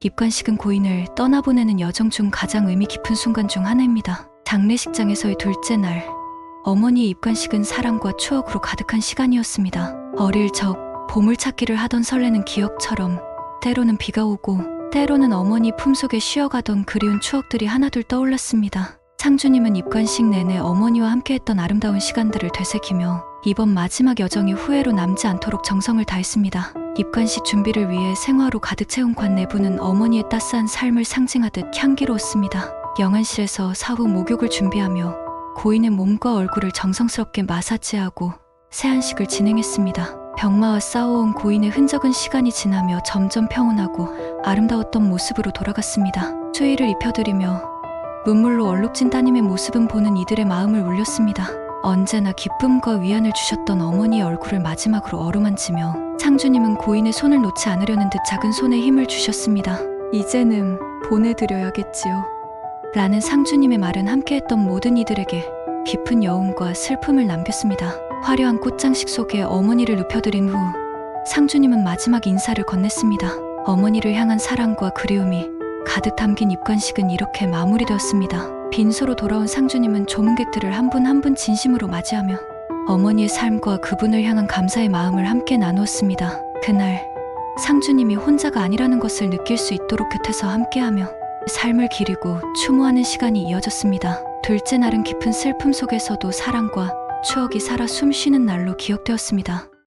입관식은 고인을 떠나보내는 여정 중 가장 의미 깊은 순간 중 하나입니다. 장례식장에서의 둘째 날, 어머니의 입관식은 사랑과 추억으로 가득한 시간이었습니다. 어릴 적 보물찾기를 하던 설레는 기억처럼 때로는 비가 오고 때로는 어머니 품속에 쉬어가던 그리운 추억들이 하나둘 떠올랐습니다. 상주님은 입관식 내내 어머니와 함께했던 아름다운 시간들을 되새기며 이번 마지막 여정이 후회로 남지 않도록 정성을 다했습니다. 입관식 준비를 위해 생화로 가득 채운 관 내부는 어머니의 따스한 삶을 상징하듯 향기로웠습니다. 영안실에서 사후 목욕을 준비하며 고인의 몸과 얼굴을 정성스럽게 마사지하고 세안식을 진행했습니다. 병마와 싸워온 고인의 흔적은 시간이 지나며 점점 평온하고 아름다웠던 모습으로 돌아갔습니다. 추위를 입혀드리며 눈물로 얼룩진 따님의 모습은 보는 이들의 마음을 울렸습니다. 언제나 기쁨과 위안을 주셨던 어머니의 얼굴을 마지막으로 어루만지며 창주님은 고인의 손을 놓지 않으려는 듯 작은 손에 힘을 주셨습니다. 이제는 보내드려야겠지요. 라는 상주님의 말은 함께했던 모든 이들에게 깊은 여운과 슬픔을 남겼습니다. 화려한 꽃장식 속에 어머니를 눕혀드린 후 상주님은 마지막 인사를 건넸습니다. 어머니를 향한 사랑과 그리움이 가득 담긴 입관식은 이렇게 마무리되었습니다. 빈소로 돌아온 상주님은 조문객들을 한분 한 분 진심으로 맞이하며 어머니의 삶과 그분을 향한 감사의 마음을 함께 나누었습니다. 그날 상주님이 혼자가 아니라는 것을 느낄 수 있도록 곁에서 함께하며 삶을 기리고 추모하는 시간이 이어졌습니다. 둘째 날은 깊은 슬픔 속에서도 사랑과 추억이 살아 숨쉬는 날로 기억되었습니다.